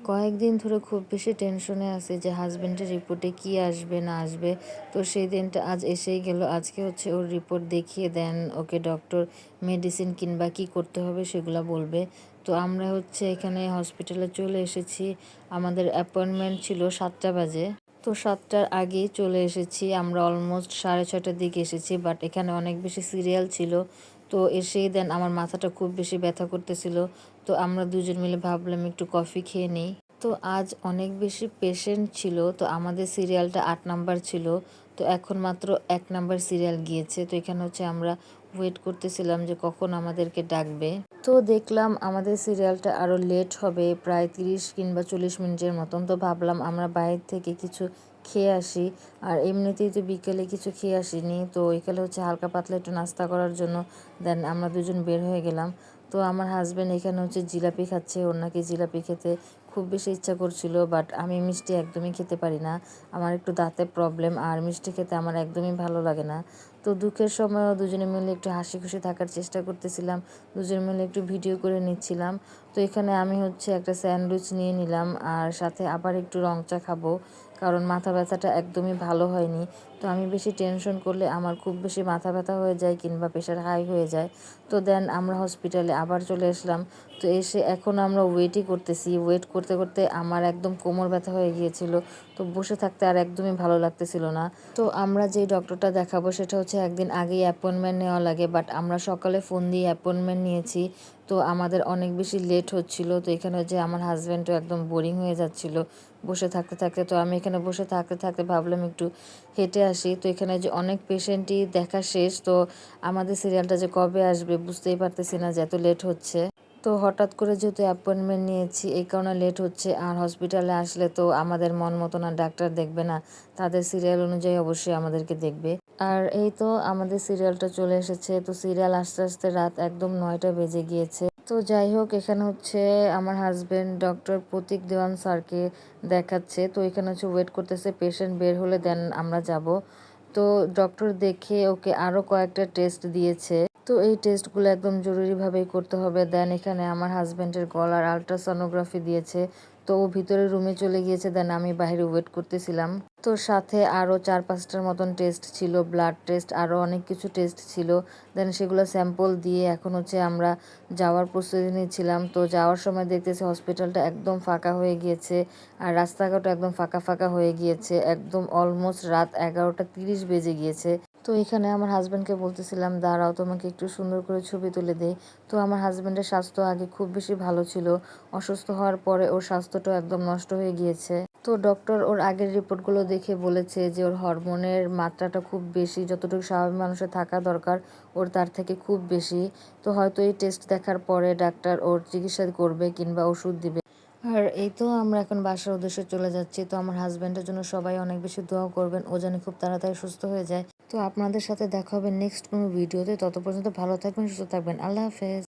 কয়েকদিন ধরে খুব বেশি টেনশনে আছি যে হাজবেন্ডের রিপোর্টে কি আসবে, না আসবে। তো সেই দিনটা আজ এসেই গেল। আজকে হচ্ছে ওর রিপোর্ট দেখিয়ে দেন, ওকে ডক্টর মেডিসিন কিংবা কি করতে হবে সেগুলো বলবে। তো আমরা হচ্ছে এখানে হসপিটালে চলে এসেছি। আমাদের অ্যাপয়েন্টমেন্ট ছিল সাতটা বাজে। তো সাতটার আগেই চলে এসেছি। আমরা অলমোস্ট সাড়ে ছটার দিকে এসেছি বাট এখানে অনেক বেশি সিরিয়াল ছিল। তো এসেই দেন আমার মাথাটা খুব বেশি ব্যথা করতেছিল। তো আমরা দুজন মিলে ভাবলাম একটু কফি খেয়ে নিই। তো আজ অনেক বেশি পেশেন্ট ছিল। তো আমাদের সিরিয়ালটা আট নাম্বার ছিল। তো এখন মাত্র এক নাম্বার সিরিয়াল গিয়েছে। তো এখানে হচ্ছে আমরা ওয়েট করতেছিলাম যে কখন আমাদেরকে ডাকবে। তো দেখলাম আমাদের সিরিয়ালটা আরও লেট হবে, প্রায় তিরিশ কিংবা চল্লিশ মিনিটের মতন। তো ভাবলাম আমরা বাইরে থেকে কিছু খেয়ে আসি। আর এমনিতেই তো বিকেলে কিছু খেয়ে আসিনি। তো বিকেলে হচ্ছে হালকা পাতলা একটু নাস্তা করার জন্য দেন আমরা দুজন বের হয়ে গেলাম। তো আমার হাজব্যান্ড এখানে হচ্ছে জিলাপি খাচ্ছে। ওর নাকি জিলাপি খেতে খুব বেশি ইচ্ছা করছিল বাট আমি মিষ্টি একদমই খেতে পারি না। আমার একটু দাঁতে প্রবলেম আর মিষ্টি খেতে আমার একদমই ভালো লাগে না। তো দুঃখের সময়ও দুজনে মিলে একটু হাসি খুশি থাকার চেষ্টা করতেছিলাম। দুজনে মিলে একটু ভিডিও করে নিচ্ছিলাম। তো এখানে আমি হচ্ছে একটা স্যান্ডউইচ নিয়ে নিলাম আর সাথে আবার একটু রং চা খাব কারণ মাথা ব্যথাটা একদমই ভালো হয়নি। তো আমি বেশি টেনশন করলে আমার খুব বেশি মাথা ব্যথা হয়ে যায় কিংবা প্রেশার হাই হয়ে যায়। তো দেন আমরা হসপিটালে আবার চলে আসলাম। তো এসে এখন আমরা ওয়েটই করতেছি। ওয়েট করতে করতে আমার একদম কোমর ব্যথা হয়ে গিয়েছিল। তো বসে থাকতে আর একদমই ভালো লাগতেছিল না। তো আমরা যেই ডক্টরটা দেখাবো সেটা হচ্ছে একদিন আগেই অ্যাপয়েন্টমেন্ট নেওয়া লাগে বাট আমরা সকালে ফোন দিয়ে অ্যাপয়েন্টমেন্ট নিয়েছি। তো আমাদের অনেক বেশি লেট হচ্ছিল। তো এখানে যে আমার হাজব্যান্ডও একদম বোরিং হয়ে যাচ্ছিল। বসে থাকতে থাকতে, তো আমি এখানে বসে থাকতে থাকতে ভাবলাম একটু হেঁটে আসি। তো এখানে যে অনেক পেশেন্টই দেখা শেষ। তো আমাদের সিরিয়ালটা যে কবে আসবে বুঝতেই পারতেছি না যে এত লেট হচ্ছে। তো হঠাৎ করে যেহেতু অ্যাপয়েন্টমেন্ট নিয়েছি, এই কারণে লেট হচ্ছে। আর হসপিটালে আসলে তো আমাদের মন মতো না, ডাক্তার দেখবে না। তাদের সিরিয়াল অনুযায়ী অবশ্যই আমাদেরকে দেখবে। আর এই তো আমাদের সিরিয়ালটা চলে এসেছে। তো সিরিয়াল আস্তে আস্তে রাত একদম নয়টা বেজে গিয়েছে। তো যাই হোক, এখানে হচ্ছে আমার হাজবেন্ড ডক্টর প্রতীক দেওয়ান স্যারকে দেখাচ্ছে। তো এখানে হচ্ছে ওয়েট করতেছে পেশেন্ট বের হলে দেন আমরা যাব। তো ডক্টর দেখে ওকে আরও কয়েকটা টেস্ট দিয়েছে। তো এই টেস্টগুলো একদম জরুরিভাবেই করতে হবে। দেন এখানে আমার হাজব্যান্ডের গলার আলট্রাসনোগ্রাফি দিয়েছে। তো ও ভিতরে রুমে চলে গিয়েছে। দেন আমি বাইরে ওয়েট করতেছিলাম। তো সাথে আরও চার পাঁচটার মতন টেস্ট ছিল ব্লাড টেস্ট আরও অনেক কিছু টেস্ট ছিল। দেন সেগুলো স্যাম্পল দিয়ে এখন হচ্ছে আমরা যাওয়ার প্রস্তুতি নিচ্ছিলাম। তো যাওয়ার সময় দেখতেছি হসপিটালটা একদম ফাঁকা হয়ে গিয়েছে আর রাস্তাঘাটও একদম ফাঁকা ফাঁকা হয়ে গিয়েছে। একদম অলমোস্ট রাত এগারোটা তিরিশ বেজে গিয়েছে। তো এখানে আমার হাজব্যান্ডকে বলতেছিলাম, দাঁড়াও, তোমাকে একটু সুন্দর করে ছবি তুলে দেই। তো আমার হাজব্যান্ডের স্বাস্থ্য আগে খুব বেশি ভালো ছিল। অসুস্থ হওয়ার পরে ওর স্বাস্থ্যটা একদম নষ্ট হয়ে গিয়েছে। তো ডক্টর ওর আগের রিপোর্টগুলো দেখে বলেছে যে, ওর হরমোনের মাত্রাটা খুব বেশি, যতটুকু স্বাভাবিক মানুষের থাকা দরকার, ওর তার থেকে খুব বেশি। তো হয়তো এই টেস্ট দেখার পরে ডাক্তার ওর চিকিৎসা করবে কিংবা ওষুধ দিবে। আর এই তো আমরা এখন বাসার উদ্দেশ্যে চলে যাচ্ছি। তো আমার হাজব্যান্ডের জন্য সবাই অনেক বেশি দোয়া করবেন। ও যেন খুব তাড়াতাড়ি সুস্থ হয়ে যায়। তো আপনাদের সাথে দেখা হবে নেক্সট কোনো ভিডিওতে তত পর্যন্ত ভালো থাকবেন, সুস্থ থাকবেন। আল্লাহ হাফেজ।